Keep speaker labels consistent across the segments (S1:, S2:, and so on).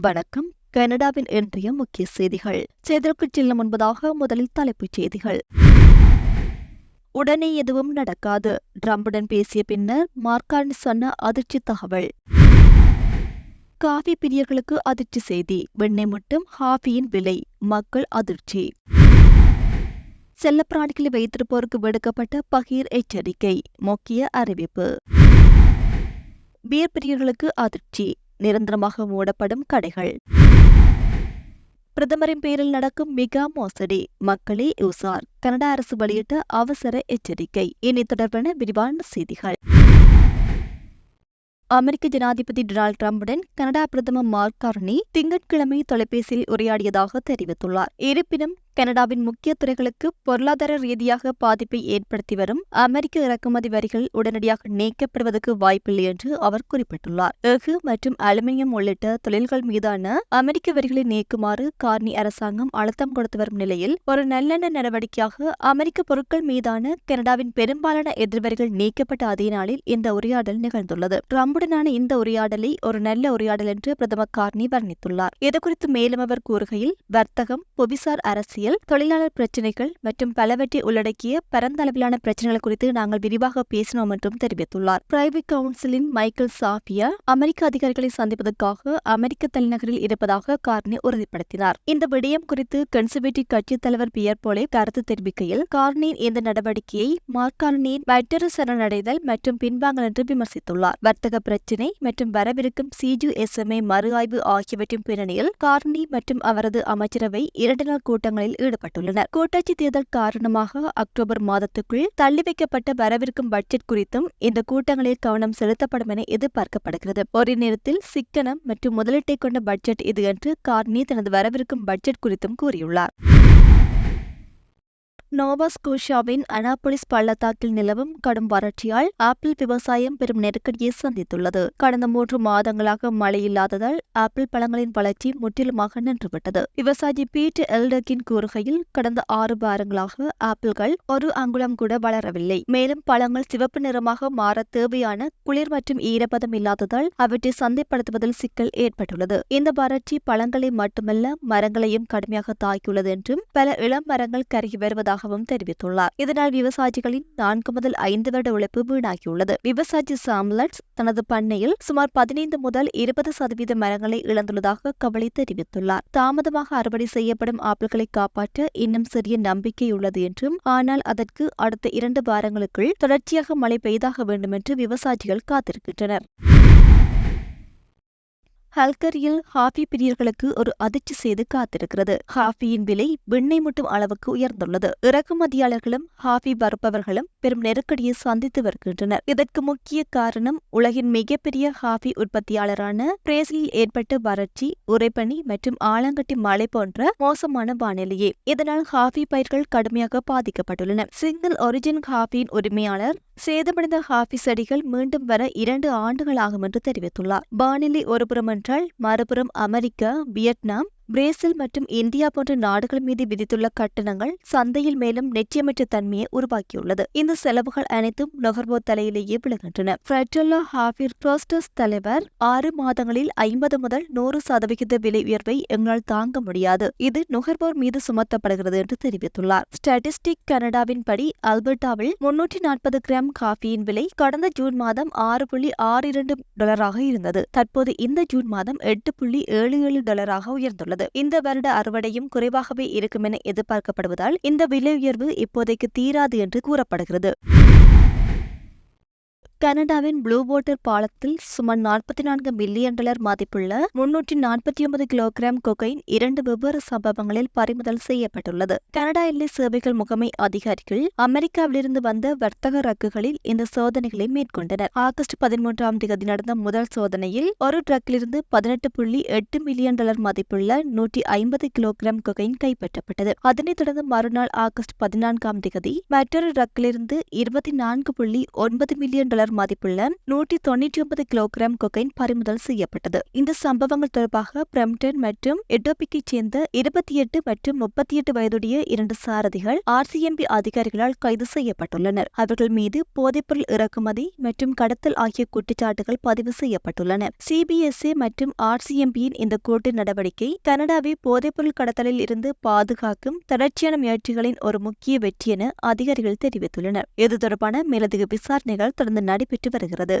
S1: வணக்கம். கனடாவின் இன்றைய முக்கிய செய்திகள். செய்திகளுக்கு செல்லும் முன்பதாக முதலில் தலைப்புச் செய்திகள். உடனே எதுவும் நடக்காது. ட்ரம்புடன் பேசிய பின்னர் மார்கான் சொன்ன அதிர்ச்சி தகவல். காஃபி பிரியர்களுக்கு அதிர்ச்சி செய்தி. வெண்ணெய் மட்டும் ஹாஃபியின் விலை. மக்கள் அதிர்ச்சி. செல்லப்பிராணிகளை வைத்திருப்போருக்கு விடுக்கப்பட்ட பகீர் எச்சரிக்கை. முக்கிய அறிவிப்பு. பீர் பிரியர்களுக்கு அதிர்ச்சி. நிரந்தரமாக மூடப்படும் கடைகள். பிரதமரின் பேரில் நடக்கும் மிகா மோசடி மக்களே யூசார் கனடா அரசு வெளியிட்ட அவசர எச்சரிக்கை. இனி தொடர்பான விரிவான செய்திகள். அமெரிக்க ஜனாதிபதி டொனால்டு டிரம்புடன் கனடா பிரதமர் மார்க் கார்னி திங்கட்கிழமை தொலைபேசியில் உரையாடியதாக தெரிவித்துள்ளார். இருப்பினும் கனடாவின் முக்கிய துறைகளுக்கு பொருளாதார ரீதியாக பாதிப்பை ஏற்படுத்தி வரும் அமெரிக்க இறக்குமதி வரிகள் உடனடியாக நீக்கப்படுவதற்கு வாய்ப்பில்லை என்று அவர் குறிப்பிட்டுள்ளார். எஃகு மற்றும் அலுமினியம் உள்ளிட்ட தொழில்கள் மீதான அமெரிக்க வரிகளை நீக்குமாறு கார்னி அரசாங்கம் அழுத்தம் கொடுத்து வரும் நிலையில் ஒரு நல்லெண்ண நடவடிக்கையாக அமெரிக்க பொருட்கள் மீதான கனடாவின் பெரும்பாலான எதிர்வரிகள் நீக்கப்பட்ட அதே நாளில் இந்த உரையாடல் நிகழ்ந்துள்ளது. ட்ரம்புடனான இந்த உரையாடலை ஒரு நல்ல உரையாடல் என்று பிரதமர் கார்னி வர்ணித்துள்ளார். இதுகுறித்து மேலும் அவர் கூறுகையில் வர்த்தகம் புவிசார் அரசியல் அரசியல் தொழிலாளர் பிரச்சினைகள் மற்றும் பலவற்றை உள்ளடக்கிய பரந்தளவிலான பிரச்சனைகள் குறித்து நாங்கள் விரிவாக பேசினோம் என்றும் தெரிவித்துள்ளார். பிரைவேட் கவுன்சிலின் மைக்கேல் சாஃபியா அமெரிக்க அதிகாரிகளை சந்திப்பதற்காக அமெரிக்க தலைநகரில் இருப்பதாக கார்னி உறுதிப்படுத்தினார். இந்த விடயம் குறித்து கன்சர்வேட்டிவ் கட்சித் தலைவர் பியர் போலே கருத்து தெரிவிக்கையில் கார்னியின் இந்த நடவடிக்கையை மார்கார்னியின் மற்றொரு சரணடைதல் மற்றும் பின்வாங்கல் என்று விமர்சித்துள்ளார். வர்த்தக பிரச்சினை மற்றும் வரவிருக்கும் சிஜு எஸ்எம்ஏ மறு ஆய்வு ஆகியவற்றின் பின்னணியில் கார்னி மற்றும் அவரது அமைச்சரவை இரண்டு நாள் கூட்டங்களில் ஈடுபட்டுள்ளனர். கூட்டாட்சி தேர்தல் காரணமாக அக்டோபர் மாதத்துக்குள் தள்ளி வைக்கப்பட்ட வரவிருக்கும் பட்ஜெட் குறித்தும் இந்த கூட்டங்களில் கவனம் செலுத்தப்படும் என எதிர்பார்க்கப்படுகிறது. ஒரே நேரத்தில் சிக்கனம் மற்றும் முதலீட்டை கொண்ட பட்ஜெட் இது என்று கார்னி தனது வரவிருக்கும் பட்ஜெட் குறித்தும் கூறியுள்ளார். நோவா ஸ்கோஷியாவின் அனாபொலிஸ் பள்ளத்தாக்கில் நிலவும் கடும் வறட்சியால் ஆப்பிள் விவசாயம் பெரும் நெருக்கடியை சந்தித்துள்ளது. கடந்த மூன்று மாதங்களாக மழை இல்லாததால் ஆப்பிள் பழங்களின் வளர்ச்சி முற்றிலுமாக நின்றுவிட்டது. விவசாயி பீட் எல்டக்கின் கூறுகையில் கடந்த ஆறு வாரங்களாக ஆப்பிள்கள் ஒரு அங்குலம் கூட வளரவில்லை. மேலும் பழங்கள் சிவப்பு நிறமாக மாற தேவையான குளிர் மற்றும் ஈரப்பதம் இல்லாததால் அவற்றை சந்தைப்படுத்துவதில் சிக்கல் ஏற்பட்டுள்ளது. இந்த வறட்சி பழங்களை மட்டுமல்ல மரங்களையும் கடுமையாக தாக்கியுள்ளது என்றும் பல இளம் மரங்கள் கருகி வருவதாக இருப்பதாகவும் தெரிவித்துள்ளார். இதனால் விவசாயிகளின் நான்கு முதல் ஐந்து வருட உழைப்பு வீணாகியுள்ளது. விவசாயி சாம்லட்ஸ் தனது பண்ணையில் சுமார் பதினைந்து முதல் இருபது சதவீத மரங்களை இழந்துள்ளதாக கவலை தெரிவித்துள்ளார். தாமதமாக அறுவடை செய்யப்படும் ஆப்பிள்களை காப்பாற்ற இன்னும் சிறிய நம்பிக்கை உள்ளது என்றும் ஆனால் அதற்கு அடுத்த இரண்டு வாரங்களுக்குள் தொடர்ச்சியாக மழை பெய்தாக வேண்டும் என்று விவசாயிகள் காத்திருக்கின்றனர். ஹல்கரியில் ஹாஃபி பிரியர்களுக்கு ஒரு அதிர்ச்சி செய்து காத்திருக்கிறது. ஹாஃபியின் விலை விண்ணை முட்டும் அளவுக்கு உயர்ந்துள்ளது. இறக்குமதியாளர்களும் ஹாஃபி வறுப்பவர்களும் பெரும் நெருக்கடியை சந்தித்து வருகின்றனர். இதற்கு முக்கிய காரணம் உலகின் மிகப்பெரிய ஹாஃபி உற்பத்தியாளரான பிரேசிலில் ஏற்பட்ட வறட்சி உறைபனி மற்றும் ஆலங்கட்டி மழை போன்ற மோசமான வானிலையே. இதனால் ஹாஃபி பயிர்கள் கடுமையாக பாதிக்கப்பட்டுள்ளன. சிங்கிள் ஒரிஜின் ஹாஃபியின் உரிமையாளர் சேதமடைந்த ஹாஃபி அடிகள் மீண்டும் வர இரண்டு ஆண்டுகளாகும் என்று தெரிவித்துள்ளார். வானிலை ஒருபுறம் என்றால் மறுபுறம் அமெரிக்கா வியட்நாம் பிரேசில் மற்றும் இந்தியா போன்ற நாடுகள் மீது விதித்துள்ள கட்டணங்கள் சந்தையில் மேலும் நிச்சயமற்ற தன்மையை உருவாக்கியுள்ளது. இந்த செலவுகள் அனைத்தும் நுகர்வோர் தலையிலேயே விழுகின்றன. ஃப்ரெட்டோலா ஹாஃபிர் ப்ரோஸ்டஸ் தலைவர் ஆறு மாதங்களில் ஐம்பது முதல் நூறு சதவிகித விலை உயர்வை எங்களால் தாங்க முடியாது. இது நுகர்வோர் மீது சுமத்தப்படுகிறது என்று தெரிவித்துள்ளார். ஸ்டாட்டிஸ்டிக் கனடாவின் படி அல்பர்டாவில் முன்னூற்றி நாற்பது கிராம் காஃபியின் விலை கடந்த ஜூன் மாதம் ஆறு புள்ளி ஆறு இரண்டு டாலராக இருந்தது. தற்போது இந்த ஜூன் மாதம் எட்டு புள்ளி ஏழு ஏழு டாலராக உயர்ந்துள்ளது. வருகிறது இந்த வருட அறுவடையும் குறைவாகவே இருக்கும் என எதிர்பார்க்கப்படுவதால் இந்த விலை உயர்வு இப்போதைக்கு தீராது என்று கூறப்படுகிறது. கனடாவின் ப்ளூ வாட்டர் பாலத்தில் சுமார் நாற்பத்தி நான்கு மில்லியன் டாலர் மதிப்புள்ள முன்னூற்றி நாற்பத்தி ஒன்பது கிலோகிராம் கொகைன் இரண்டு வெவ்வேறு சம்பவங்களில் பறிமுதல் செய்யப்பட்டுள்ளது. கனடா எல்லை சேவைகள் முகமை அதிகாரிகள் அமெரிக்காவிலிருந்து வந்த வர்த்தக ரக்குகளில் இந்த சோதனைகளை மேற்கொண்டனர். ஆகஸ்ட் பதிமூன்றாம் தேதி நடந்த முதல் சோதனையில் ஒரு ட்ரக்கிலிருந்து பதினெட்டு புள்ளி எட்டு மில்லியன் டாலர் மதிப்புள்ள நூற்றி ஐம்பது கிலோகிராம் கொகைன் கைப்பற்றப்பட்டது. அதனைத் தொடர்ந்து மறுநாள் ஆகஸ்ட் பதினான்காம் தேதி மற்றொரு ட்ரக்கிலிருந்து இருபத்தி நான்கு புள்ளி ஒன்பது மில்லியன் டாலர் டாலர் மதிப்புள்ள நூற்றி தொன்னூற்றி ஒன்பது கிலோகிராம் கொக்கைன் பறிமுதல் செய்யப்பட்டது. இந்த சம்பவங்கள் தொடர்பாக பிரம்டன் மற்றும் எட்டோபிக்கைச் சேர்ந்த இருபத்தி எட்டு மற்றும் முப்பத்தி எட்டு வயதுடைய இரண்டு சாரதிகள் ஆர்சிஎம்பி அதிகாரிகளால் கைது செய்யப்பட்டுள்ளனர். அவர்கள் மீது போதைப்பொருள் இறக்குமதி மற்றும் கடத்தல் ஆகிய குற்றச்சாட்டுகள் பதிவு செய்யப்பட்டுள்ளன. சிபிஎஸ்இ மற்றும் ஆர்சிஎம்பியின் இந்த கூட்டு நடவடிக்கை கனடாவை போதைப்பொருள் கடத்தலில் இருந்து பாதுகாக்கும் தொடர்ச்சியான முயற்சிகளின் ஒரு முக்கிய வெற்றி என அதிகாரிகள் தெரிவித்துள்ளனர். இது தொடர்பான மேலதிக விசாரணைகள் தொடர்ந்து நடைபெற்று வருகிறது.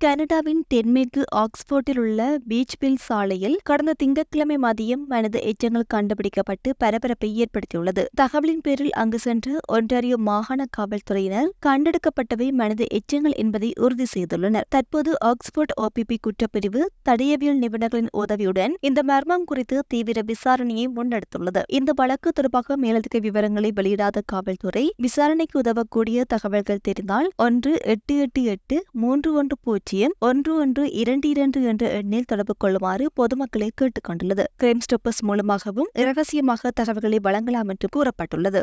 S1: கனடாவின் தென்மேற்கு ஆக்ஸ்போர்ட்டில் உள்ள பீச்பில் சாலையில் கடந்த திங்கட்கிழமை மதியம் மனித எச்சங்கள் கண்டுபிடிக்கப்பட்டு பரபரப்பை ஏற்படுத்தியுள்ளது. தகவலின் பேரில் அங்கு சென்ற ஒன்டாரியோ மாகாண காவல்துறையினர் கண்டெடுக்கப்பட்டவை மனித எச்சங்கள் என்பதை உறுதி செய்துள்ளனர். தற்போது ஆக்ஸ்போர்ட் ஓபிபி குற்றப்பிரிவு தடயவியல் நிபுணர்களின் உதவியுடன் இந்த மர்மம் குறித்து தீவிர விசாரணையை முன்னெடுத்துள்ளது. இந்த வழக்கு தொடர்பாக மேலதிக விவரங்களை வெளியிடாத காவல்துறை விசாரணைக்கு உதவக்கூடிய தகவல்கள் தெரிந்தால் ஒன்று எட்டு எட்டு எட்டு மூன்று ஒன்று பூஜ்ஜியம் ஒன்று ஒன்று இரண்டு இரண்டு என்ற எண்ணில் தொடர்பு கொள்ளுமாறு பொதுமக்களை கேட்டுக் கொண்டுள்ளது. கிரைம் ஸ்டாப்பர்ஸ் மூலமாகவும் இரகசியமாக தகவல்களை வழங்கலாம் என்று கூறப்பட்டுள்ளது.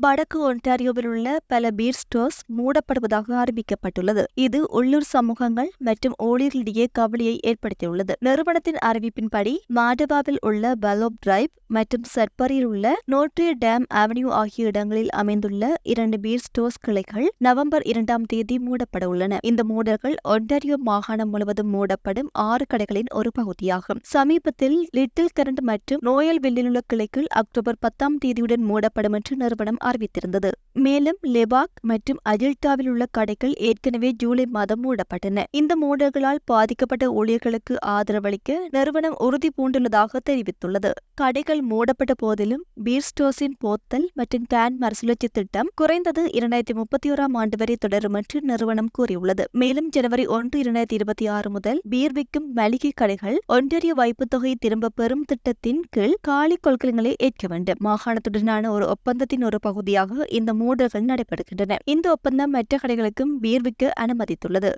S1: வடக்கு ஒன்டாரியோவில் உள்ள பல பீர் ஸ்டோர்ஸ் மூடப்படுவதாக அறிவிக்கப்பட்டுள்ளது. இது உள்ளூர் சமூகங்கள் மற்றும் ஊழியர்களிடையே கவலையை ஏற்படுத்தியுள்ளது. நிறுவனத்தின் அறிவிப்பின்படி மாடவாவில் உள்ள பலோப் டிரைவ் மற்றும் சட்பரியில் உள்ள நோட்ரிய டேம் அவென்யூ ஆகிய இடங்களில் அமைந்துள்ள இரண்டு பீர் ஸ்டோர்ஸ் கிளைகள் நவம்பர் இரண்டாம் தேதி மூடப்பட உள்ளன. இந்த மூடல்கள் ஒன்டாரியோ மாகாணம் முழுவதும் மூடப்படும் ஆறு கடைகளின் ஒரு பகுதியாகும். சமீபத்தில் லிட்டில் கரண்ட் மற்றும் நோயல் உள்ள கிளைகள் அக்டோபர் பத்தாம் தேதியுடன் மூடப்படும் என்று நிறுவனம் அறிவித்திருந்தது. மேலும் லெபாக் மற்றும் அஜில்டாவில் உள்ள கடைகள் ஏற்கனவே ஜூலை மாதம் மூடப்பட்டன. இந்த மூடல்களால் பாதிக்கப்பட்ட ஊழியர்களுக்கு ஆதரவளிக்க நிறுவனம் உறுதி பூண்டுள்ளதாக தெரிவித்துள்ளது. கடைகள் மூடப்பட்ட போதிலும் பீர் ஸ்டோர்ஸின் போத்தல் மற்றும் கேன் மறுசுழற்சி திட்டம் குறைந்தது இரண்டாயிரத்தி முப்பத்தி ஓராம் ஆண்டு வரை தொடரும் என்று நிறுவனம் கூறியுள்ளது. மேலும் ஜனவரி ஒன்று இரண்டாயிரத்தி இருபத்தி ஆறு முதல் பீர் விற்கும் மளிகை கடைகள் ஒன்றரிய வைப்புத் தொகை திரும்ப பெறும் திட்டத்தின் கீழ் காலி கொள்கலங்களை ஏற்க வேண்டும். மாகாணத்துடனான ஒரு ஒப்பந்தத்தின் ஒரு பகுதியாக இந்த மூடல்கள் நடைபெறுகின்றன. இந்த ஒப்பந்தம் மற்ற கடைகளுக்கும் பீர் விற்க அனுமதித்துள்ளது.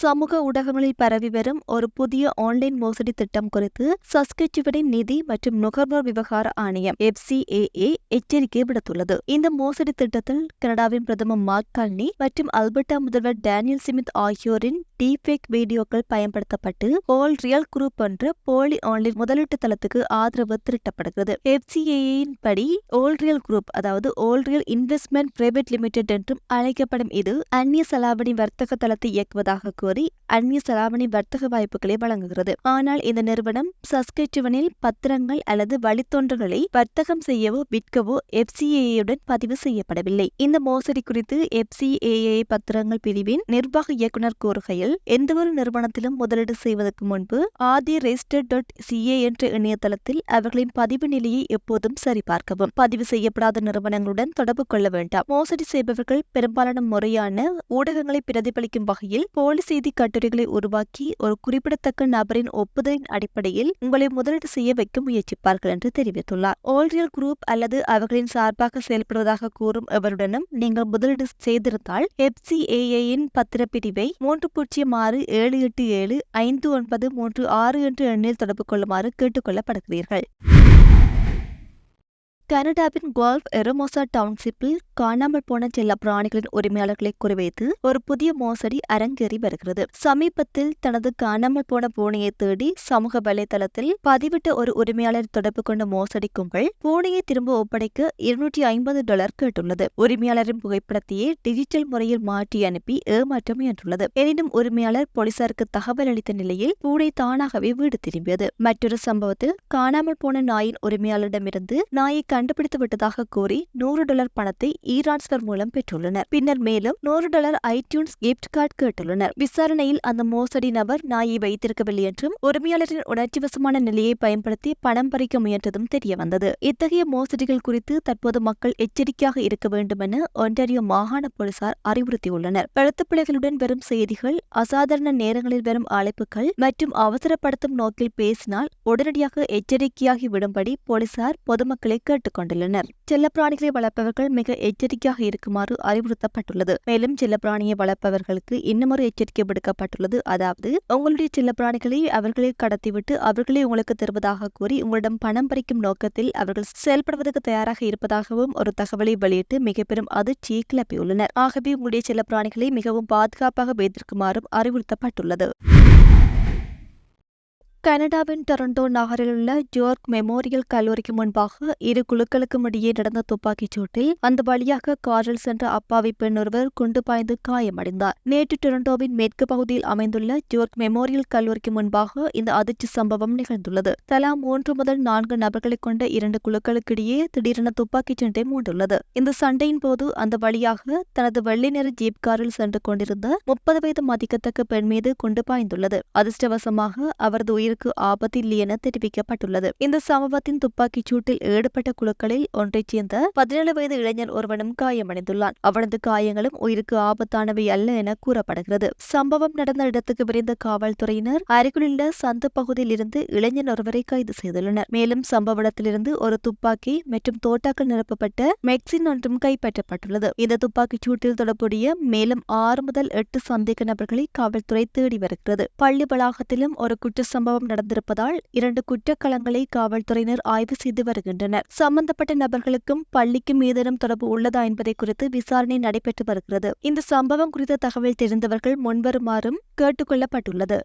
S1: சமூக ஊடகங்களில் பரவி வரும் ஒரு புதிய ஆன்லைன் மோசடி திட்டம் குறித்து சஸ்கச்சுவனின் நிதி மற்றும் நுகர்வோர் விவகார ஆணையம் எஃப்சிஏஏ எச்சரிக்கை விடுத்துள்ளது. இந்த மோசடி திட்டத்தில் கனடாவின் பிரதமர் மார்க் கல்னி மற்றும் அல்பர்டா முதல்வர் டேனியல் சிமித் ஆகியோரின் டீபேக் வீடியோக்கள் பயன்படுத்தப்பட்டு ஓல் ரியல் குரூப் என்ற போலி ஆன்லைன் முதலீட்டு தளத்துக்கு ஆதரவு திரட்டப்படுகிறது. எஃப்சிஏயின் படி ஓல் ரியல் குரூப் அதாவது ஓல் ரியல் இன்வெஸ்ட்மெண்ட் பிரைவேட் லிமிடெட் என்றும் அழைக்கப்படும். இது அந்நிய செலாவணி வர்த்தக தளத்தை இயக்குவதாக கோரி அந்நிய செலாவணி வர்த்தக வாய்ப்புகளை வழங்குகிறது. ஆனால் இந்த நிறுவனம் சஸ்கெச்சுவனில் பத்திரங்கள் அல்லது வழித்தோன்றல்களை வர்த்தகம் செய்யவோ விற்கவோ எஃப்சிஏயுடன் பதிவு செய்யப்படவில்லை. இந்த மோசடி குறித்து எஃப்சிஏஏ பத்திரங்கள் பிரிவின் நிர்வாக இயக்குநர் கூறுகையில் எந்தவொரு நிறுவனத்திலும் முதலீடு செய்வதற்கு முன்பு ஆதி ரெஜிஸ்டர் டாட் சிஏ என்ற இணையதளத்தில் அவர்களின் பதிவு நிலையை எப்போதும் சரிபார்க்கவும் பதிவு செய்யப்படாத நிறுவனங்களுடன் தொடர்பு கொள்ள வேண்டாம். மோசடி செய்பவர்கள் பெரும்பாலான முறையான ஊடகங்களை பிரதிபலிக்கும் வகையில் போலி செய்தி கட்டுரைகளை உருவாக்கி ஒரு குறிப்பிடத்தக்க நபரின் ஒப்புதலின் அடிப்படையில் உங்களை முதலீடு செய்ய வைக்க முயற்சிப்பார்கள் என்று தெரிவித்துள்ளார். ஓல்ரியல் குரூப் அல்லது அவர்களின் சார்பாக செயல்படுவதாக கூறும் எவருடனும் நீங்கள் முதலீடு செய்திருந்தால் எப்சிஏஏயின் பத்திரப்பிரிவை மூன்று பூஜ்ஜியம் ஆறு ஏழு எட்டு ஏழு ஐந்து ஒன்பது மூன்று ஆறு என்ற எண்ணில் தொடர்பு கொள்ளுமாறு கேட்டுக்கொள்ளப்படுகிறீர்கள். கனடாவின் கோல்ஃப் எரோமோசா டவுன்ஷிப்பில் காணாமல் போன செல்ல பிராணிகளின் உரிமையாளர்களை குறிவைத்து ஒரு புதிய மோசடி அரங்கேறி வருகிறது. சமீபத்தில் தனது காணாமல் போன பூனையை தேடி சமூக வலைதளத்தில் பதிவிட்ட ஒரு உரிமையாளர் தொடர்பு கொண்ட மோசடி கும்பல் பூனையை திரும்ப ஒப்படைக்க இருநூற்றி ஐம்பது டாலர் கேட்டுள்ளது. உரிமையாளரின் புகைப்படத்தையே டிஜிட்டல் முறையில் மாற்றி அனுப்பி ஏமாற்ற முயன்றுள்ளது. எனினும் உரிமையாளர் போலீசாருக்கு தகவல் அளித்த நிலையில் பூனை தானாகவே வீடு திரும்பியது. மற்றொரு சம்பவத்தில் காணாமல் போன நாயின் உரிமையாளரிடமிருந்து நாயை கண்டுபிடித்து விட்டதாக கூறி நூறு டாலர் பணத்தை இ மூலம் பெற்றுள்ளனர். பின்னர் மேலும் நூறு டாலர் ஐடியூன்ஸ் கிஃப்ட் கார்டு கேட்டுள்ளனர். விசாரணையில் அந்த மோசடி நபர் நாயை வைத்திருக்கவில்லை என்றும் உரிமையாளரின் உணர்ச்சிவசமான நிலையை பயன்படுத்தி பணம் பறிக்க முயன்றதும் தெரியவந்தது. இத்தகைய மோசடிகள் குறித்து தற்போது மக்கள் எச்சரிக்கையாக இருக்க வேண்டும் என ஒன்டாரியோ மாகாண போலீசார் அறிவுறுத்தியுள்ளனர். பழுத்த பிள்ளைகளுடன் வரும் செய்திகள் அசாதாரண நேரங்களில் வரும் அழைப்புகள் மற்றும் அவசரப்படுத்தும் நோக்கில் பேசினால் உடனடியாக எச்சரிக்கையாகி விடும்படி போலீசார் பொதுமக்களை கேட்டுக் கொண்டுள்ளனர் செல்லப்பிராணிகளை வளர்ப்பவர்கள் மிக எச்சரிக்கையாக இருக்குமாறு அறிவுறுத்தப்பட்டுள்ளது. மேலும் செல்லப்பிராணியை வளர்ப்பவர்களுக்கு இன்னமொரு எச்சரிக்கை விடுக்கப்பட்டுள்ளது. அதாவது உங்களுடைய செல்லப்பிராணிகளை அவர்களே கடத்திவிட்டு அவர்களே உங்களுக்கு தருவதாக கூறி உங்களிடம் பணம் பறிக்கும் நோக்கத்தில் அவர்கள் செயல்படுவதற்கு தயாராக இருப்பதாகவும் ஒரு தகவலை வெளியிட்டு மிக பெரும் அதிர்ச்சியை கிளப்பியுள்ளனர். ஆகவே உங்களுடைய செல்லப்பிராணிகளை மிகவும் பாதுகாப்பாக வைத்திருக்குமாறும் அறிவுறுத்தப்பட்டுள்ளது. கனடாவின் டொரண்டோ நகரில் உள்ள ஜோர்க் மெமோரியல் கல்லூரிக்கு முன்பாக இரு குழுக்களுக்கும் இடையே நடந்த துப்பாக்கிச் சூட்டில் அந்த வழியாக காரில் சென்ற அப்பாவி பெண் ஒருவர் குண்டு பாய்ந்து காயமடைந்தார். நேற்று டொரண்டோவின் மேற்கு பகுதியில் அமைந்துள்ள ஜோர்க் மெமோரியல் கல்லூரிக்கு முன்பாக இந்த அதிர்ச்சி சம்பவம் நிகழ்ந்துள்ளது. தலா மூன்று முதல் நான்கு நபர்களை கொண்ட இரண்டு குழுக்களுக்கிடையே திடீரென துப்பாக்கிச் சண்டை மூண்டுள்ளது. இந்த சண்டையின் போது அந்த வழியாக தனது வெள்ளை நிற ஜீப் காரில் சென்று கொண்டிருந்த முப்பது வயது மதிக்கத்தக்க பெண் மீது குண்டு பாய்ந்துள்ளது. அதிர்ஷ்டவசமாக அவரது உயிர் உயிருக்கு ஆபத்து இல்லை என தெரிவிக்கப்பட்டுள்ளது. இந்த சம்பவத்தின் துப்பாக்கிச் சூட்டில் ஈடுபட்ட குழுக்களில் ஒன்றைச் சேர்ந்த பதினேழு வயது இளைஞர் ஒருவனும் காயமடைந்துள்ளான். அவனது காயங்களும் உயிருக்கு ஆபத்தானவை அல்ல என கூறப்படுகிறது. சம்பவம் நடந்த இடத்துக்கு விரைந்த காவல்துறையினர் அருகிலுள்ள சந்து பகுதியில் இருந்து இளைஞர் ஒருவரை கைது செய்துள்ளனர். மேலும் சம்பவ இடத்திலிருந்து ஒரு துப்பாக்கி மற்றும் தோட்டாக்கள் நிரப்பப்பட்ட மெக்சின் ஒன்றும் கைப்பற்றப்பட்டுள்ளது. இந்த துப்பாக்கிச் சூட்டில் தொடர்புடைய மேலும் ஆறு முதல் எட்டு சந்தேக நபர்களை காவல்துறை தேடி வருகிறது. பள்ளி வளாகத்திலும் ஒரு குற்ற சம்பவம் நடந்திருப்பதால் இரண்டு குற்றக்களங்களை காவல்துறையினர் ஆய்வு செய்து வருகின்றனர். சம்பந்தப்பட்ட நபர்களுக்கும் பள்ளிக்கும் ஏதேனும் தொடர்பு உள்ளதா என்பதை குறித்து விசாரணை நடைபெற்று வருகிறது. இந்த சம்பவம் குறித்த தகவல் தெரிந்தவர்கள் முன்வருமாறும் கேட்டுக்கொள்ளப்பட்டுள்ளது.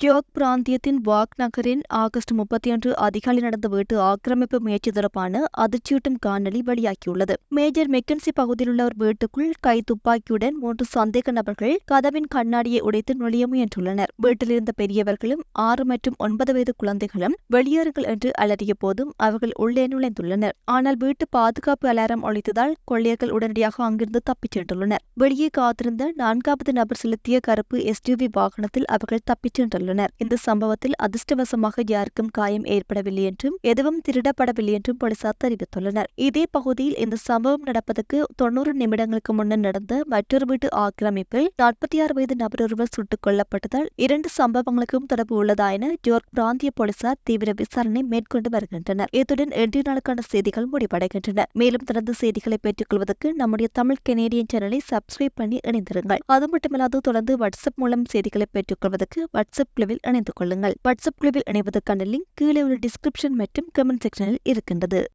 S1: கியோக் ஜோக் பிராந்தியத்தின் வாக் நகரின் ஆகஸ்ட் முப்பத்தி ஒன்று அதிகாலை நடந்த வீட்டு ஆக்கிரமிப்பு முயற்சி தொடர்பான அதிர்ச்சியூட்டும் காணொலி வெளியாகியுள்ளது. மேஜர் மெக்கன்சி பகுதியில் உள்ள ஒரு வீட்டுக்குள் கை துப்பாக்கியுடன் மூன்று சந்தேக நபர்கள் கதவின் கண்ணாடியை உடைத்து நுழைய முயன்றுள்ளனர். வீட்டிலிருந்த பெரியவர்களும் ஆறு மற்றும் ஒன்பது வயது குழந்தைகளும் வெளியேறுங்கள் என்று அலறிய போதும் அவர்கள் உள்ளே நுழைந்துள்ளனர். ஆனால் வீட்டு பாதுகாப்பு அலாரம் ஒழித்ததால் கொள்ளையர்கள் உடனடியாக அங்கிருந்து தப்பிச் சென்றுள்ளனர். வெளியே காத்திருந்த நான்காவது நபர் செலுத்திய கருப்பு எஸ்டிவி வாகனத்தில் அவர்கள் தப்பிச் சென்றுள்ளனர். உள்ளனர் இந்த சம்பவத்தில் அதிர்ஷ்டவசமாக யாருக்கும் காயம் ஏற்படவில்லை என்றும் எதுவும் திருடப்படவில்லை என்றும் போலீசார் தெரிவித்துள்ளனர். இதே பகுதியில் இந்த சம்பவம் நடப்பதற்கு தொன்னூறு நிமிடங்களுக்கு முன்னர் நடந்த மற்றொரு வீட்டு ஆக்கிரமிப்பில் நாற்பத்தி ஆறு வயது நபர் ஒருவர் சுட்டுக் கொல்லப்பட்டதால் இரண்டு சம்பவங்களுக்கும் தொடர்பு உள்ளதா என ஜோர்க் பிராந்திய போலீசார் தீவிர விசாரணை மேற்கொண்டு வருகின்றனர். இத்துடன் இன்றைய நாளுக்கான செய்திகள் முடிவடைகின்றன. மேலும் தொடர்ந்து செய்திகளை பெற்றுக் கொள்வதற்கு நம்முடைய தமிழ் கெனேடியன் சேனலை சப்ஸ்கிரைப் பண்ணி இணைந்திருங்கள். அது மட்டுமில்லாது தொடர்ந்து வாட்ஸ்அப் மூலம் செய்திகளை பெற்றுக் கொள்வதற்கு வாட்ஸ்அப் குழுவில் இணைந்து கொள்ளுங்கள். வாட்ஸ்அப் குழுவில் இணைவதற்கான லிங்க் கீழே உள்ள டிஸ்கிரிப்ஷன் மற்றும் கமெண்ட் செக்ஷனில் இருக்கின்றது.